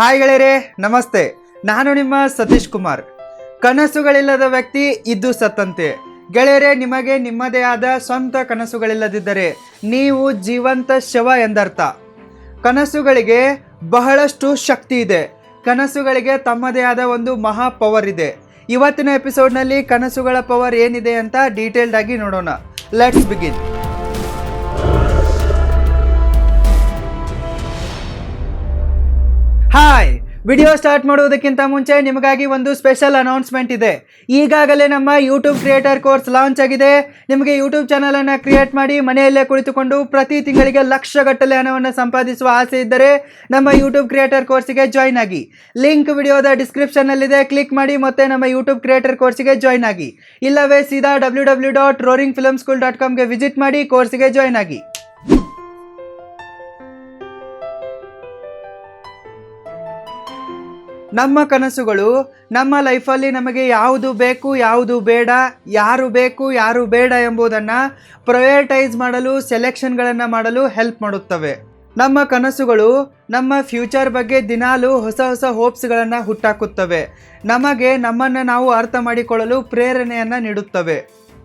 Hi ಗೆಳೆಯರೇ, ನಮಸ್ತೆ. ನಾನು ನಿಮ್ಮ ಸತೀಶ್ ಕುಮಾರ್. ಕನಸುಗಳಿಲ್ಲದ ವ್ಯಕ್ತಿ ಇದ್ದು ಸತ್ತಂತೆ. ಗೆಳೆಯರೇ, ನಿಮಗೆ ನಿಮ್ಮದೇ ಆದ ಸ್ವಂತ ಕನಸುಗಳಿಲ್ಲದಿದ್ದರೆ ನೀವು ಜೀವಂತ ಶವ ಎಂದರ್ಥ. ಕನಸುಗಳಿಗೆ ಬಹಳಷ್ಟು ಶಕ್ತಿ ಇದೆ. ಕನಸುಗಳಿಗೆ ತಮ್ಮದೇ ಆದ ಒಂದು ಮಹಾ ಪವರ್ ಇದೆ. ಇವತ್ತಿನ ಎಪಿಸೋಡ್ನಲ್ಲಿ ಕನಸುಗಳ ಪವರ್ ಏನಿದೆ ಅಂತ ಡೀಟೇಲ್ಡ್ ಆಗಿ ನೋಡೋಣ. Let's begin hi, video start ಮಾಡುವುದಕ್ಕಿಂತ ಮುಂಚೆ ನಿಮಗಾಗಿ ಒಂದು ಸ್ಪೆಷಲ್ ಅನೌನ್ಸ್ಮೆಂಟ್ ಇದೆ. ಈಗಾಗಲೇ ನಮ್ಮ ಯೂಟ್ಯೂಬ್ ಕ್ರಿಯೇಟರ್ ಕೋರ್ಸ್ ಲಾಂಚ್ ಆಗಿದೆ. ನಿಮಗೆ ಯೂಟ್ಯೂಬ್ ಚಾನಲನ್ನು ಕ್ರಿಯೇಟ್ ಮಾಡಿ ಮನೆಯಲ್ಲೇ ಕುಳಿತುಕೊಂಡು ಪ್ರತಿ ತಿಂಗಳಿಗೆ ಲಕ್ಷಗಟ್ಟಲೆ ಹಣವನ್ನು ಸಂಪಾದಿಸುವ ಆಸೆ ಇದ್ದರೆ ನಮ್ಮ ಯೂಟ್ಯೂಬ್ ಕ್ರಿಯೇಟರ್ ಕೋರ್ಸಿಗೆ ಜಾಯ್ನ್ ಆಗಿ. ಲಿಂಕ್ ವಿಡಿಯೋದ ಡಿಸ್ಕ್ರಿಪ್ಷನ್ನಲ್ಲಿದೆ ಕ್ಲಿಕ್ ಮಾಡಿ ಮತ್ತೆ ನಮ್ಮ ಯೂಟ್ಯೂಬ್ ಕ್ರಿಯೇಟರ್ ಕೋರ್ಸಿಗೆ ಜಾಯ್ನ್ ಆಗಿ. ಇಲ್ಲವೇ ಸೀದಾ W W dot roaring film school dot ಕಾಮ್ಗೆ visit ಮಾಡಿ ಕೋರ್ಸಿಗೆ ಜಾಯ್ನ್ ಆಗಿ. ನಮ್ಮ ಕನಸುಗಳು ನಮ್ಮ ಲೈಫಲ್ಲಿ ನಮಗೆ ಯಾವುದು ಬೇಕು, ಯಾವುದು ಬೇಡ, ಯಾರು ಬೇಕು, ಯಾರು ಬೇಡ ಎಂಬುದನ್ನು ಪ್ರಯೋರಿಟೈಸ್ ಮಾಡಲು ಸೆಲೆಕ್ಷನ್ಗಳನ್ನು ಮಾಡಲು ಹೆಲ್ಪ್ ಮಾಡುತ್ತವೆ. ನಮ್ಮ ಕನಸುಗಳು ನಮ್ಮ ಫ್ಯೂಚರ್ ಬಗ್ಗೆ ದಿನಾಲೂ ಹೊಸ ಹೊಸ ಹೋಪ್ಸ್ಗಳನ್ನು ಹುಟ್ಟಾಕುತ್ತವೆ. ನಮಗೆ ನಮ್ಮನ್ನು ನಾವು ಅರ್ಥ ಮಾಡಿಕೊಳ್ಳಲು ಪ್ರೇರಣೆಯನ್ನು ನೀಡುತ್ತವೆ.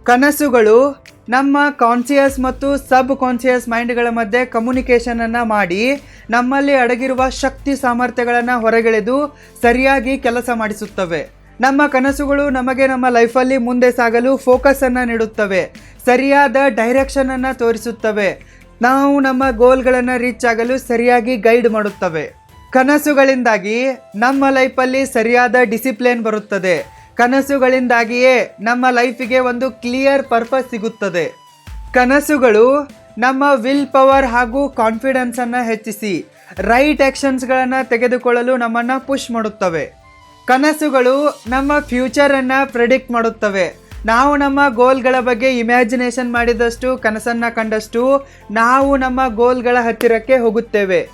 ಕನಸುಗಳು ನಮ್ಮ ಕಾನ್ಸಿಯಸ್ ಮತ್ತು ಸಬ್ ಕಾನ್ಸಿಯಸ್ ಮೈಂಡ್ಗಳ ಮಧ್ಯೆ ಕಮ್ಯುನಿಕೇಷನನ್ನು ಮಾಡಿ ನಮ್ಮಲ್ಲಿ ಅಡಗಿರುವ ಶಕ್ತಿ ಸಾಮರ್ಥ್ಯಗಳನ್ನು ಹೊರಗೆಳೆದು ಸರಿಯಾಗಿ ಕೆಲಸ ಮಾಡಿಸುತ್ತವೆ. ನಮ್ಮ ಕನಸುಗಳು ನಮಗೆ ನಮ್ಮ ಲೈಫಲ್ಲಿ ಮುಂದೆ ಸಾಗಲು ಫೋಕಸನ್ನು ನೀಡುತ್ತವೆ. ಸರಿಯಾದ ಡೈರೆಕ್ಷನನ್ನು ತೋರಿಸುತ್ತವೆ. ನಾವು ನಮ್ಮ ಗೋಲ್ಗಳನ್ನು ರೀಚ್ ಆಗಲು ಸರಿಯಾಗಿ ಗೈಡ್ ಮಾಡುತ್ತವೆ. ಕನಸುಗಳಿಂದಾಗಿ ನಮ್ಮ ಲೈಫಲ್ಲಿ ಸರಿಯಾದ ಡಿಸಿಪ್ಲಿನ್ ಬರುತ್ತದೆ. ಕನಸುಗಳಿಂದಾಗಿಯೇ ನಮ್ಮ ಲೈಫಿಗೆ ಒಂದು ಕ್ಲಿಯರ್ ಪರ್ಪಸ್ ಸಿಗುತ್ತದೆ. ಕನಸುಗಳು ನಮ್ಮ ವಿಲ್ ಪವರ್ ಹಾಗೂ ಕಾನ್ಫಿಡೆನ್ಸನ್ನು ಹೆಚ್ಚಿಸಿ, ರೈಟ್ ಆ್ಯಕ್ಷನ್ಸ್ಗಳನ್ನು ತೆಗೆದುಕೊಳ್ಳಲು ನಮ್ಮನ್ನು ಪುಷ್ ಮಾಡುತ್ತವೆ. ಕನಸುಗಳು ನಮ್ಮ ಫ್ಯೂಚರನ್ನು ಪ್ರೆಡಿಕ್ಟ್ ಮಾಡುತ್ತವೆ. ನಾವು ನಮ್ಮ ಗೋಲ್ಗಳ ಬಗ್ಗೆ ಇಮ್ಯಾಜಿನೇಷನ್ ಮಾಡಿದಷ್ಟು, ಕನಸನ್ನು ಕಂಡಷ್ಟು ನಾವು ನಮ್ಮ ಗೋಲ್ಗಳ ಹತ್ತಿರಕ್ಕೆ ಹೋಗುತ್ತೇವೆ.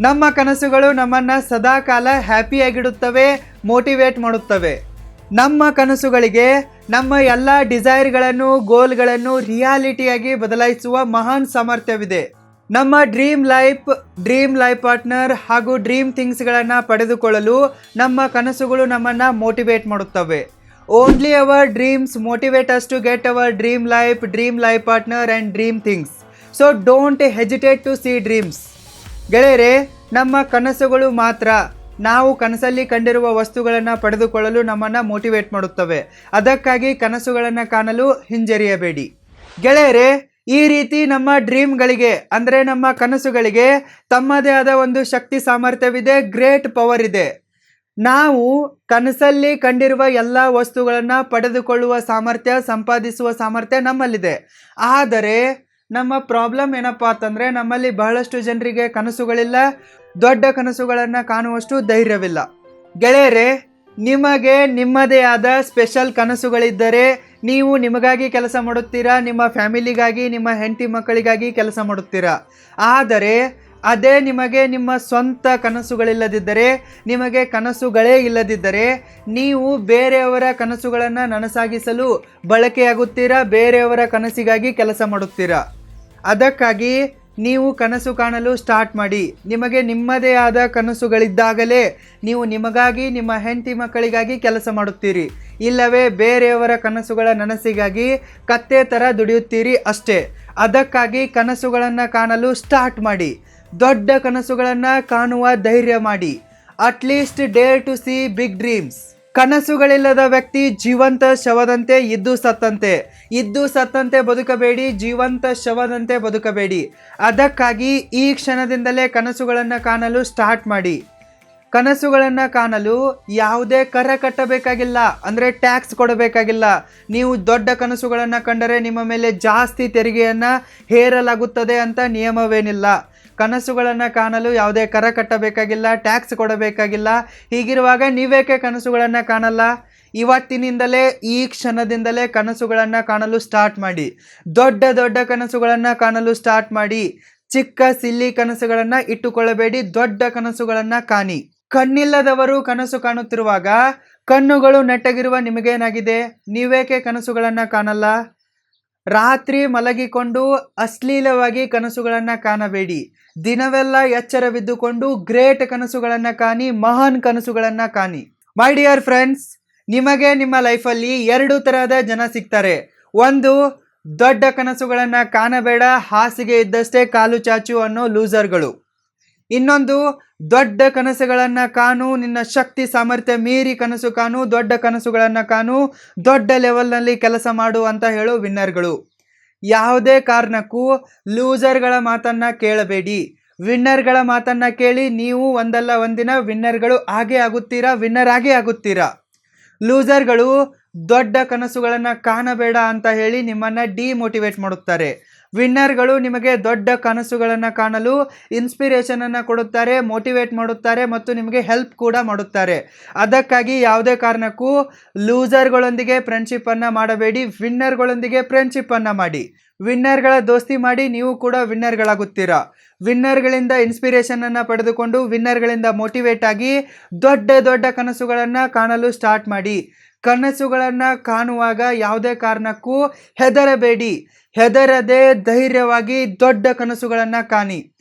ನಮ್ಮ ಕನಸುಗಳು ನಮ್ಮನ್ನು ಸದಾಕಾಲ ಹ್ಯಾಪಿಯಾಗಿಡುತ್ತವೆ ಮೋಟಿವೇಟ್ ಮಾಡುತ್ತವೆ. ನಮ್ಮ ಕನಸುಗಳಿಗೆ, ನಮ್ಮ ಎಲ್ಲ ಡಿಸೈರ್ಗಳನ್ನು ಗೋಲ್ಗಳನ್ನು ರಿಯಾಲಿಟಿಯಾಗಿ ಬದಲಾಯಿಸುವ ಮಹಾನ್ ಸಾಮರ್ಥ್ಯವಿದೆ. ನಮ್ಮ dream life dream life partner ಹಾಗೂ ಡ್ರೀಮ್ ಥಿಂಗ್ಸ್ಗಳನ್ನು ಪಡೆದುಕೊಳ್ಳಲು ನಮ್ಮ ಕನಸುಗಳು ನಮ್ಮನ್ನು ಮೋಟಿವೇಟ್ ಮಾಡುತ್ತವೆ. Only our dreams motivate us to get our dream life dream life partner and dream things so don't hesitate to see dreams ಗೆಳೆಯರೆ, ನಮ್ಮ ಕನಸುಗಳು ಮಾತ್ರ. ನಾವು ಕನಸಲ್ಲಿ ಕಂಡಿರುವ ವಸ್ತುಗಳನ್ನು ಪಡೆದುಕೊಳ್ಳಲು ನಮ್ಮನ್ನು ಮೋಟಿವೇಟ್ ಮಾಡುತ್ತವೆ. ಅದಕ್ಕಾಗಿ ಕನಸುಗಳನ್ನು ಕಾಣಲು ಹಿಂಜರಿಯಬೇಡಿ. ಗೆಳೆಯರೇ, ಈ ರೀತಿ ನಮ್ಮ ಡ್ರೀಮ್ಗಳಿಗೆ, ಅಂದರೆ ನಮ್ಮ ಕನಸುಗಳಿಗೆ ತಮ್ಮದೇ ಆದ ಒಂದು ಶಕ್ತಿ ಸಾಮರ್ಥ್ಯವಿದೆ, ಗ್ರೇಟ್ ಪವರ್ ಇದೆ. ನಾವು ಕನಸಲ್ಲಿ ಕಂಡಿರುವ ಎಲ್ಲ ವಸ್ತುಗಳನ್ನು ಪಡೆದುಕೊಳ್ಳುವ ಸಾಮರ್ಥ್ಯ, ಸಂಪಾದಿಸುವ ಸಾಮರ್ಥ್ಯ ನಮ್ಮಲ್ಲಿದೆ. ಆದರೆ, ನಮ್ಮ ಪ್ರಾಬ್ಲಮ್ ಏನಪ್ಪಾ ಅಂತಂದರೆ, ನಮ್ಮಲ್ಲಿ ಬಹಳಷ್ಟು ಜನರಿಗೆ ಕನಸುಗಳಿಲ್ಲ ದೊಡ್ಡ ಕನಸುಗಳನ್ನು ಕಾಣುವಷ್ಟು ಧೈರ್ಯವಿಲ್ಲ. ಗೆಳೆಯರೇ, ನಿಮಗೆ ನಿಮ್ಮದೇ ಆದ ಸ್ಪೆಷಲ್ ಕನಸುಗಳಿದ್ದರೆ ನೀವು ನಿಮಗಾಗಿ ಕೆಲಸ ಮಾಡುತ್ತೀರಾ? ನಿಮ್ಮ ಫ್ಯಾಮಿಲಿಗಾಗಿ, ನಿಮ್ಮ ಹೆಂಡತಿ ಮಕ್ಕಳಿಗಾಗಿ ಕೆಲಸ ಮಾಡುತ್ತೀರಾ? ಆದರೆ, ಅದೇ ನಿಮಗೆ ನಿಮ್ಮ ಸ್ವಂತ ಕನಸುಗಳಿಲ್ಲದಿದ್ದರೆ, ನಿಮಗೆ ಕನಸುಗಳೇ ಇಲ್ಲದಿದ್ದರೆ, ನೀವು ಬೇರೆಯವರ ಕನಸುಗಳನ್ನು ನನಸಾಗಿಸಲು ಬಳಕೆಯಾಗುತ್ತೀರಾ? ಬೇರೆಯವರ ಕನಸಿಗಾಗಿ ಕೆಲಸ ಮಾಡುತ್ತೀರಾ? ಅದಕ್ಕಾಗಿ ನೀವು ಕನಸು ಕಾಣಲು ಸ್ಟಾರ್ಟ್ ಮಾಡಿ. ನಿಮಗೆ ನಿಮ್ಮದೇ ಆದ ಕನಸುಗಳಿದ್ದಾಗಲೇ ನೀವು ನಿಮಗಾಗಿ, ನಿಮ್ಮ ಹೆಂಡತಿ ಮಕ್ಕಳಿಗಾಗಿ ಕೆಲಸ ಮಾಡುತ್ತೀರಿ. ಇಲ್ಲವೇ ಬೇರೆಯವರ ಕನಸುಗಳ ನನಸಿಗಾಗಿ ಕತ್ತೆ ಥರ ದುಡಿಯುತ್ತೀರಿ ಅಷ್ಟೇ. ಅದಕ್ಕಾಗಿ ಕನಸುಗಳನ್ನು ಕಾಣಲು ಸ್ಟಾರ್ಟ್ ಮಾಡಿ. ದೊಡ್ಡ ಕನಸುಗಳನ್ನು ಕಾಣುವ ಧೈರ್ಯ ಮಾಡಿ. At least dare to see big dreams ಕನಸುಗಳಿಲ್ಲದ ವ್ಯಕ್ತಿ ಜೀವಂತ ಶವದಂತೆ, ಇದ್ದು ಸತ್ತಂತೆ. ಇದ್ದು ಸತ್ತಂತೆ ಬದುಕಬೇಡಿ, ಜೀವಂತ ಶವದಂತೆ ಬದುಕಬೇಡಿ. ಅದಕ್ಕಾಗಿ ಈ ಕ್ಷಣದಿಂದಲೇ ಕನಸುಗಳನ್ನು ಕಾಣಲು ಸ್ಟಾರ್ಟ್ ಮಾಡಿ. ಕನಸುಗಳನ್ನು ಕಾಣಲು ಯಾವುದೇ ಕರ ಕಟ್ಟಬೇಕಾಗಿಲ್ಲ. ಅಂದರೆ ಟ್ಯಾಕ್ಸ್ ಕೊಡಬೇಕಾಗಿಲ್ಲ. ನೀವು ದೊಡ್ಡ ಕನಸುಗಳನ್ನು ಕಂಡರೆ ನಿಮ್ಮ ಮೇಲೆ ಜಾಸ್ತಿ ತೆರಿಗೆಯನ್ನು ಹೇರಲಾಗುತ್ತದೆ ಅಂತ ನಿಯಮವೇನಿಲ್ಲ. ಕನಸುಗಳನ್ನು ಕಾಣಲು ಯಾವುದೇ ಕರ ಕಟ್ಟಬೇಕಾಗಿಲ್ಲ ಟ್ಯಾಕ್ಸ್ ಕೊಡಬೇಕಾಗಿಲ್ಲ. ಹೀಗಿರುವಾಗ ನೀವೇಕೆ ಕನಸುಗಳನ್ನು ಕಾಣಲ್ಲ? ಇವತ್ತಿನಿಂದಲೇ, ಈ ಕ್ಷಣದಿಂದಲೇ ಕನಸುಗಳನ್ನು ಕಾಣಲು ಸ್ಟಾರ್ಟ್ ಮಾಡಿ. ದೊಡ್ಡ ದೊಡ್ಡ ಕನಸುಗಳನ್ನು ಕಾಣಲು ಸ್ಟಾರ್ಟ್ ಮಾಡಿ. ಚಿಕ್ಕ ಸಿಲ್ಲಿ ಕನಸುಗಳನ್ನು ಇಟ್ಟುಕೊಳ್ಳಬೇಡಿ, ದೊಡ್ಡ ಕನಸುಗಳನ್ನು ಕಾಣಿ. ಕಣ್ಣಿಲ್ಲದವರು ಕನಸು ಕಾಣುತ್ತಿರುವಾಗ ಕಣ್ಣುಗಳು ನೆಟ್ಟಗಿರುವ ನಿಮಗೇನಾಗಿದೆ? ನೀವೇಕೆ ಕನಸುಗಳನ್ನು ಕಾಣಲ್ಲ? ರಾತ್ರಿ ಮಲಗಿಕೊಂಡು ಅಶ್ಲೀಲವಾಗಿ ಕನಸುಗಳನ್ನು ಕಾಣಬೇಡಿ. ದಿನವೆಲ್ಲ ಎಚ್ಚರವಿದ್ದುಕೊಂಡು ಗ್ರೇಟ್ ಕನಸುಗಳನ್ನು ಕಾಣಿ, ಮಹಾನ್ ಕನಸುಗಳನ್ನು ಕಾಣಿ. ಮೈ ಡಿಯರ್ ಫ್ರೆಂಡ್ಸ್ ನಿಮಗೆ ನಿಮ್ಮ ಲೈಫಲ್ಲಿ ಎರಡು ತರಹದ ಜನ ಸಿಗ್ತಾರೆ. ಒಂದು, ದೊಡ್ಡ ಕನಸುಗಳನ್ನು ಕಾಣಬೇಡ, ಹಾಸಿಗೆ ಇದ್ದಷ್ಟೇ ಕಾಲು ಚಾಚು ಅನ್ನೋ ಲೂಸರ್ಗಳು ಇನ್ನೊಂದು, ದೊಡ್ಡ ಕನಸುಗಳನ್ನು ಕಾಣು, ನಿನ್ನ ಶಕ್ತಿ, ಸಾಮರ್ಥ್ಯ ಮೀರಿ ಕನಸು ಕಾಣು, ದೊಡ್ಡ ಕನಸುಗಳನ್ನು ಕಾಣು, ದೊಡ್ಡ ಲೆವೆಲ್ನಲ್ಲಿ ಕೆಲಸ ಮಾಡು ಅಂತ ಹೇಳೋ ವಿನ್ನರ್ಗಳು ಯಾವುದೇ ಕಾರಣಕ್ಕೂ ಲೂಸರ್ಗಳ ಮಾತನ್ನು ಕೇಳಬೇಡಿ. ವಿನ್ನರ್ಗಳ ಮಾತನ್ನು ಕೇಳಿ ನೀವು ಒಂದಲ್ಲ ಒಂದಿನ ವಿನ್ನರ್ಗಳು ಆಗೇ ಆಗುತ್ತೀರಾ, ವಿನ್ನರ್ ಆಗೇ ಆಗುತ್ತೀರಾ? ಲೂಸರ್ಗಳು ದೊಡ್ಡ ಕನಸುಗಳನ್ನು ಕಾಣಬೇಡ ಅಂತ ಹೇಳಿ ನಿಮ್ಮನ್ನು ಡಿಮೋಟಿವೇಟ್ ಮಾಡುತ್ತಾರೆ. ವಿನ್ನರ್ಗಳು ನಿಮಗೆ ದೊಡ್ಡ ಕನಸುಗಳನ್ನು ಕಾಣಲು ಇನ್ಸ್ಪಿರೇಷನನ್ನು ಕೊಡುತ್ತಾರೆ ಮೋಟಿವೇಟ್ ಮಾಡುತ್ತಾರೆ ಮತ್ತು ನಿಮಗೆ ಹೆಲ್ಪ್ ಕೂಡ ಮಾಡುತ್ತಾರೆ. ಅದಕ್ಕಾಗಿ ಯಾವುದೇ ಕಾರಣಕ್ಕೂ ಲೂಸರ್ಗಳೊಂದಿಗೆ ಫ್ರೆಂಡ್ಶಿಪ್ಪನ್ನು ಮಾಡಬೇಡಿ ವಿನ್ನರ್ಗಳೊಂದಿಗೆ ಫ್ರೆಂಡ್ಶಿಪ್ಪನ್ನು ಮಾಡಿ. ವಿನ್ನರ್ಗಳ ದೋಸ್ತಿ ಮಾಡಿ, ನೀವು ಕೂಡ ವಿನ್ನರ್ಗಳಾಗುತ್ತೀರಾ ವಿನ್ನರ್ಗಳಿಂದ ಇನ್ಸ್ಪಿರೇಷನನ್ನು ಪಡೆದುಕೊಂಡು ವಿನ್ನರ್ಗಳಿಂದ ಮೋಟಿವೇಟ್ ಆಗಿ ದೊಡ್ಡ ದೊಡ್ಡ ಕನಸುಗಳನ್ನು ಕಾಣಲು ಸ್ಟಾರ್ಟ್ ಮಾಡಿ. ಕನಸುಗಳನ್ನು ಕಾಣುವಾಗ ಯಾವುದೇ ಕಾರಣಕ್ಕೂ ಹೆದರಬೇಡಿ. ಹೆದರದೆ ಧೈರ್ಯವಾಗಿ ದೊಡ್ಡ ಕನಸುಗಳನ್ನು ಕಾಣಿ.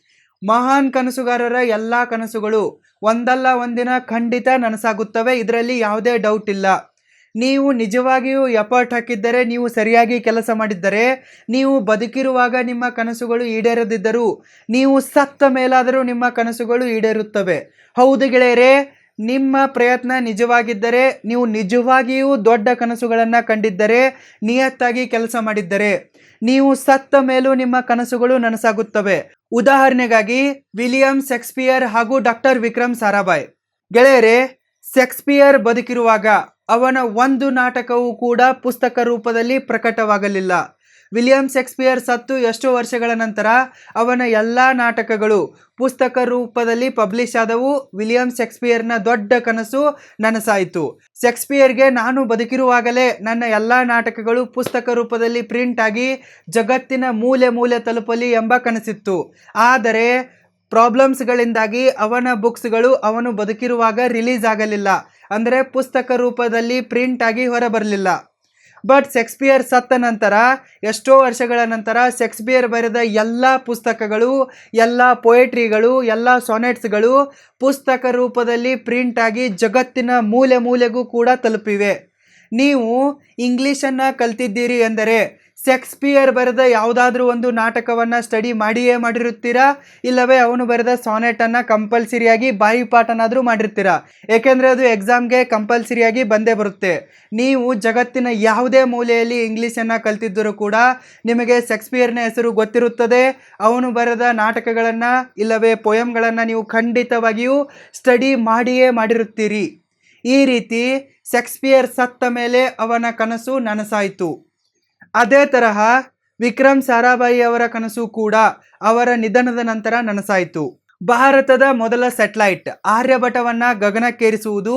ಮಹಾನ್ ಕನಸುಗಾರರ ಎಲ್ಲ ಕನಸುಗಳು ಒಂದಲ್ಲ ಒಂದಿನ ಖಂಡಿತ ನನಸಾಗುತ್ತವೆ. ಇದರಲ್ಲಿ ಯಾವುದೇ ಡೌಟ್ ಇಲ್ಲ. ನೀವು ನಿಜವಾಗಿಯೂ ಎಫರ್ಟ್ ಹಾಕಿದ್ದರೆ, ನೀವು ಸರಿಯಾಗಿ ಕೆಲಸ ಮಾಡಿದ್ದರೆ, ನೀವು ಬದುಕಿರುವಾಗ ನಿಮ್ಮ ಕನಸುಗಳು ಈಡೇರದಿದ್ದರೂ, ನೀವು ಸತ್ತ ಮೇಲಾದರೂ ನಿಮ್ಮ ಕನಸುಗಳು ಈಡೇರುತ್ತವೆ. ಹೌದು ಗೆಳೆಯರೇ, ನಿಮ್ಮ ಪ್ರಯತ್ನ ನಿಜವಾಗಿದ್ದರೆ, ನೀವು ನಿಜವಾಗಿಯೂ ದೊಡ್ಡ ಕನಸುಗಳನ್ನು ಕಂಡಿದ್ದರೆ, ನಿಯತ್ತಾಗಿ ಕೆಲಸ ಮಾಡಿದ್ದರೆ, ನೀವು ಸತ್ತ ಮೇಲೂ ನಿಮ್ಮ ಕನಸುಗಳು ನನಸಾಗುತ್ತವೆ. ಉದಾಹರಣೆಗಾಗಿ, ವಿಲಿಯಂ ಶೇಕ್ಸ್ಪಿಯರ್ ಹಾಗೂ ಡಾಕ್ಟರ್ ವಿಕ್ರಮ್ ಸಾರಾಭಾಯ್. ಗೆಳೆಯರೇ, ಶೇಕ್ಸ್ಪಿಯರ್ ಬದುಕಿರುವಾಗ ಅವನ ಒಂದು ನಾಟಕವೂ ಕೂಡ ಪುಸ್ತಕ ರೂಪದಲ್ಲಿ ಪ್ರಕಟವಾಗಲಿಲ್ಲ. ವಿಲಿಯಂ ಶೇಕ್ಸ್ಪಿಯರ್ ಸತ್ತು ಎಷ್ಟೋ ವರ್ಷಗಳ ನಂತರ ಅವನ ಎಲ್ಲ ನಾಟಕಗಳು ಪುಸ್ತಕ ರೂಪದಲ್ಲಿ ಪಬ್ಲಿಷ್ ಆದವು. ವಿಲಿಯಂ ಶೇಕ್ಸ್ಪಿಯರ್ನ ದೊಡ್ಡ ಕನಸು ನನಸಾಯಿತು. ಶೇಕ್ಸ್ಪಿಯರ್ಗೆ ನಾನು ಬದುಕಿರುವಾಗಲೇ ನನ್ನ ಎಲ್ಲ ನಾಟಕಗಳು ಪುಸ್ತಕ ರೂಪದಲ್ಲಿ ಪ್ರಿಂಟ್ ಆಗಿ ಜಗತ್ತಿನ ಮೂಲೆ ಮೂಲೆ ತಲುಪಲಿ ಎಂಬ ಕನಸಿತ್ತು. ಆದರೆ ಪ್ರಾಬ್ಲಮ್ಸ್ಗಳಿಂದಾಗಿ ಅವನ ಬುಕ್ಸ್ಗಳು ಅವನು ಬದುಕಿರುವಾಗ ರಿಲೀಸ್ ಆಗಲಿಲ್ಲ. ಅಂದರೆ ಪುಸ್ತಕ ರೂಪದಲ್ಲಿ ಪ್ರಿಂಟ್ ಆಗಿ ಹೊರಬರಲಿಲ್ಲ. ಬಟ್ ಶೇಕ್ಸ್ಪಿಯರ್ ಸತ್ತ ನಂತರ, ಎಷ್ಟೋ ವರ್ಷಗಳ ನಂತರ ಶೇಕ್ಸ್ಪಿಯರ್ ಬರೆದ ಎಲ್ಲ ಪುಸ್ತಕಗಳು, ಎಲ್ಲ ಪೊಯೆಟ್ರಿಗಳು, ಎಲ್ಲ ಸೊನೆಟ್ಸ್ಗಳು ಪುಸ್ತಕ ರೂಪದಲ್ಲಿ ಪ್ರಿಂಟ್ ಆಗಿ ಜಗತ್ತಿನ ಮೂಲೆ ಮೂಲೆಗೂ ಕೂಡ ತಲುಪಿವೆ. ನೀವು ಇಂಗ್ಲೀಷನ್ನು ಕಲ್ತಿದ್ದೀರಿ ಎಂದರೆ ಶೇಕ್ಸ್ಪಿಯರ್ ಬರೆದ ಯಾವುದಾದ್ರೂ ಒಂದು ನಾಟಕವನ್ನು ಸ್ಟಡಿ ಮಾಡಿಯೇ ಮಾಡಿರುತ್ತೀರಾ? ಇಲ್ಲವೇ, ಅವನು ಬರೆದ ಸಾನೆಟನ್ನು ಕಂಪಲ್ಸರಿಯಾಗಿ ಬಾಯಿಪಾಠನಾದರೂ ಮಾಡಿರ್ತೀರಾ? ಏಕೆಂದರೆ ಅದು ಎಕ್ಸಾಮ್ಗೆ ಕಂಪಲ್ಸರಿಯಾಗಿ ಬಂದೇ ಬರುತ್ತೆ. ನೀವು ಜಗತ್ತಿನ ಯಾವುದೇ ಮೂಲೆಯಲ್ಲಿ ಇಂಗ್ಲೀಷನ್ನು ಕಲ್ತಿದ್ದರೂ ಕೂಡ ನಿಮಗೆ ಶೇಕ್ಸ್ಪಿಯರ್ನ ಹೆಸರು ಗೊತ್ತಿರುತ್ತದೆ. ಅವನು ಬರೆದ ನಾಟಕಗಳನ್ನು, ಇಲ್ಲವೇ ಪೊಯಮ್ಗಳನ್ನು ನೀವು ಖಂಡಿತವಾಗಿಯೂ ಸ್ಟಡಿ ಮಾಡಿಯೇ ಮಾಡಿರುತ್ತೀರಿ. ಈ ರೀತಿ ಶೇಕ್ಸ್ಪಿಯರ್ ಸತ್ತ ಮೇಲೆ ಅವನ ಕನಸು ನನಸಾಯಿತು. ಅದೇ ತರಹ ವಿಕ್ರಮ್ ಸಾರಾಭಾಯಿ ಅವರ ಕನಸು ಕೂಡ ಅವರ ನಿಧನದ ನಂತರ ನನಸಾಯಿತು. ಭಾರತದ ಮೊದಲ ಸೆಟ್ಲೈಟ್ ಆರ್ಯಭಟವನ್ನ ಗಗನಕ್ಕೇರಿಸುವುದು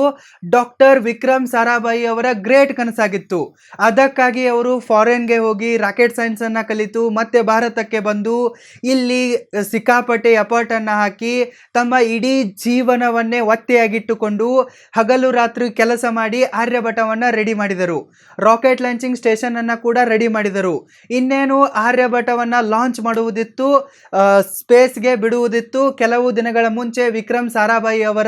ಡಾಕ್ಟರ್ ವಿಕ್ರಮ್ ಸಾರಾಭಾಯಿ ಅವರ ಗ್ರೇಟ್ ಕನಸಾಗಿತ್ತು. ಅದಕ್ಕಾಗಿ ಅವರು ಫಾರಿನ್ಗೆ ಹೋಗಿ ರಾಕೆಟ್ ಸೈನ್ಸನ್ನು ಕಲಿತು ಮತ್ತೆ ಭಾರತಕ್ಕೆ ಬಂದು ಇಲ್ಲಿ ಸಿಕ್ಕಾಪಟ್ಟೆ ಎಫರ್ಟನ್ನು ಹಾಕಿ ತಮ್ಮ ಇಡೀ ಜೀವನವನ್ನೇ ಒತ್ತೆಯಾಗಿಟ್ಟುಕೊಂಡು ಹಗಲು ರಾತ್ರಿ ಕೆಲಸ ಮಾಡಿ ಆರ್ಯಭಟವನ್ನು ರೆಡಿ ಮಾಡಿದರು. ರಾಕೆಟ್ ಲಾಂಚಿಂಗ್ ಸ್ಟೇಷನನ್ನು ಕೂಡ ರೆಡಿ ಮಾಡಿದರು. ಇನ್ನೇನು ಆರ್ಯಭಟವನ್ನು ಲಾಂಚ್ ಮಾಡುವುದಿತ್ತು ಸ್ಪೇಸ್ಗೆ ಬಿಡುವುದಿತ್ತು ಕೆಲವು ದಿನಗಳ ಮುಂಚೆ ವಿಕ್ರಮ್ ಸಾರಾಭಾಯಿ ಅವರ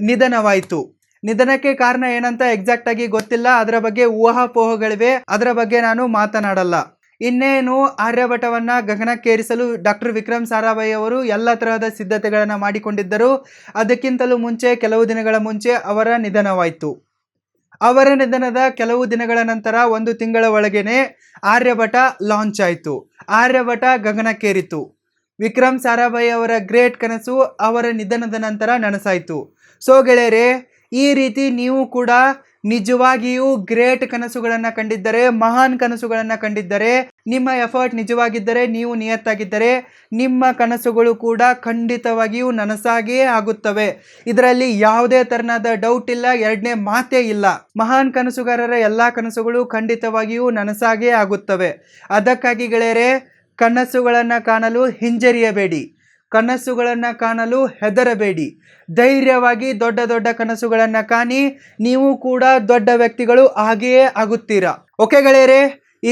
ನಿಧನವಾಯಿತು. ನಿಧನಕ್ಕೆ ಕಾರಣ ಏನಂತ ಎಕ್ಸಾಕ್ಟ್ ಆಗಿ ಗೊತ್ತಿಲ್ಲ. ಅದರ ಬಗ್ಗೆ ಊಹಾಪೋಹಗಳಿವೆ. ಅದರ ಬಗ್ಗೆ ನಾನು ಮಾತನಾಡಲ್ಲ. ಇನ್ನೇನು ಆರ್ಯಭಟವನ್ನ ಗಗನಕ್ಕೇರಿಸಲು ಡಾಕ್ಟರ್ ವಿಕ್ರಮ್ ಸಾರಾಭಾಯಿ ಅವರು ಎಲ್ಲ ತರಹದ ಸಿದ್ಧತೆಗಳನ್ನು ಮಾಡಿಕೊಂಡಿದ್ದರು. ಅದಕ್ಕಿಂತಲೂ ಮುಂಚೆ ಕೆಲವು ದಿನಗಳ ಮುಂಚೆ ಅವರ ನಿಧನವಾಯಿತು. ಅವರ ನಿಧನದ ಕೆಲವು ದಿನಗಳ ನಂತರ ಒಂದು ತಿಂಗಳ ಒಳಗೇನೆ ಆರ್ಯಭಟ ಲಾಂಚ್ ಆಯಿತು ಆರ್ಯಭಟ ಗಗನಕ್ಕೇರಿತು. ವಿಕ್ರಮ್ ಸಾರಾಭಾಯಿ ಅವರ ಗ್ರೇಟ್ ಕನಸು ಅವರ ನಿಧನದ ನಂತರ ನನಸಾಯಿತು. ಸೊ ಗೆಳೆಯರೇ, ಈ ರೀತಿ ನೀವು ಕೂಡ ನಿಜವಾಗಿಯೂ ಗ್ರೇಟ್ ಕನಸುಗಳನ್ನು ಕಂಡಿದ್ದರೆ, ಮಹಾನ್ ಕನಸುಗಳನ್ನು ಕಂಡಿದ್ದರೆ, ನಿಮ್ಮ ಎಫರ್ಟ್ ನಿಜವಾಗಿದ್ದರೆ, ನೀವು ನಿಯತ್ತಾಗಿದ್ದರೆ, ನಿಮ್ಮ ಕನಸುಗಳು ಕೂಡ ಖಂಡಿತವಾಗಿಯೂ ನನಸಾಗಿಯೇ ಆಗುತ್ತವೆ. ಇದರಲ್ಲಿ ಯಾವುದೇ ತರನಾದ ಡೌಟ್ ಇಲ್ಲ, ಎರಡನೇ ಮಾತೇ ಇಲ್ಲ. ಮಹಾನ್ ಕನಸುಗಾರರ ಎಲ್ಲ ಕನಸುಗಳು ಖಂಡಿತವಾಗಿಯೂ ನನಸಾಗೇ ಆಗುತ್ತವೆ. ಅದಕ್ಕಾಗಿ ಗೆಳೆಯರೇ ಕನಸುಗಳನ್ನು ಕಾಣಲು ಹಿಂಜರಿಯಬೇಡಿ. ಕನಸುಗಳನ್ನು ಕಾಣಲು ಹೆದರಬೇಡಿ. ಧೈರ್ಯವಾಗಿ ದೊಡ್ಡ ದೊಡ್ಡ ಕನಸುಗಳನ್ನು ಕಾಣಿ ನೀವು ಕೂಡ ದೊಡ್ಡ ವ್ಯಕ್ತಿಗಳು ಹಾಗೆಯೇ ಆಗುತ್ತೀರಾ. ಓಕೆ ಗೆಳೆಯರೇ,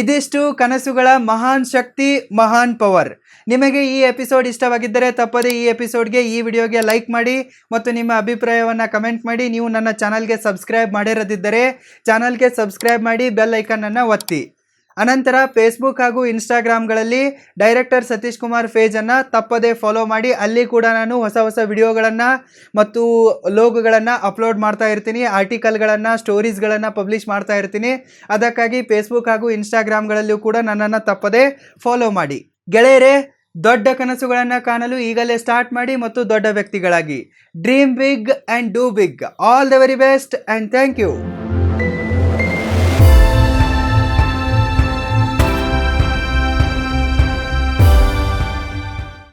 ಇದಿಷ್ಟು ಕನಸುಗಳ ಮಹಾನ್ ಶಕ್ತಿ, ಮಹಾನ್ ಪವರ್. ನಿಮಗೆ ಈ ಎಪಿಸೋಡ್ ಇಷ್ಟವಾಗಿದ್ದರೆ ತಪ್ಪದೇ ಈ ಎಪಿಸೋಡ್ಗೆ ಈ ವಿಡಿಯೋಗೆ ಲೈಕ್ ಮಾಡಿ ಮತ್ತು ನಿಮ್ಮ ಅಭಿಪ್ರಾಯವನ್ನು ಕಮೆಂಟ್ ಮಾಡಿ. ನೀವು ನನ್ನ ಚಾನಲ್ಗೆ ಸಬ್ಸ್ಕ್ರೈಬ್ ಮಾಡಿರದಿದ್ದರೆ ಚಾನಲ್ಗೆ ಸಬ್ಸ್ಕ್ರೈಬ್ ಮಾಡಿ, ಬೆಲ್ ಐಕನನ್ನು ಒತ್ತಿ. ಅನಂತರ ಫೇಸ್ಬುಕ್ ಹಾಗೂ ಇನ್ಸ್ಟಾಗ್ರಾಮ್ಗಳಲ್ಲಿ ಡೈರೆಕ್ಟರ್ ಸತೀಶ್ ಕುಮಾರ್ ಫೇಜನ್ನು ತಪ್ಪದೇ ಫಾಲೋ ಮಾಡಿ, ಅಲ್ಲಿ ಕೂಡ ನಾನು ಹೊಸ ಹೊಸ ವಿಡಿಯೋಗಳನ್ನು ಮತ್ತು ಲೋಗೋಗಳನ್ನು ಅಪ್ಲೋಡ್ ಮಾಡ್ತಾ ಇರ್ತೀನಿ ಆರ್ಟಿಕಲ್ಗಳನ್ನು ಸ್ಟೋರೀಸ್ಗಳನ್ನು ಪಬ್ಲಿಷ್ ಮಾಡ್ತಾ ಇರ್ತೀನಿ. ಅದಕ್ಕಾಗಿ ಫೇಸ್ಬುಕ್ ಹಾಗೂ ಇನ್ಸ್ಟಾಗ್ರಾಮ್ಗಳಲ್ಲೂ ಕೂಡ ನನ್ನನ್ನು ತಪ್ಪದೇ ಫಾಲೋ ಮಾಡಿ. ಗೆಳೆಯರೇ, ದೊಡ್ಡ ಕನಸುಗಳನ್ನು ಕಾಣಲು ಈಗಲೇ ಸ್ಟಾರ್ಟ್ ಮಾಡಿ ಮತ್ತು ದೊಡ್ಡ ವ್ಯಕ್ತಿಗಳಾಗಿ. Dream big and do big all the very best and thank you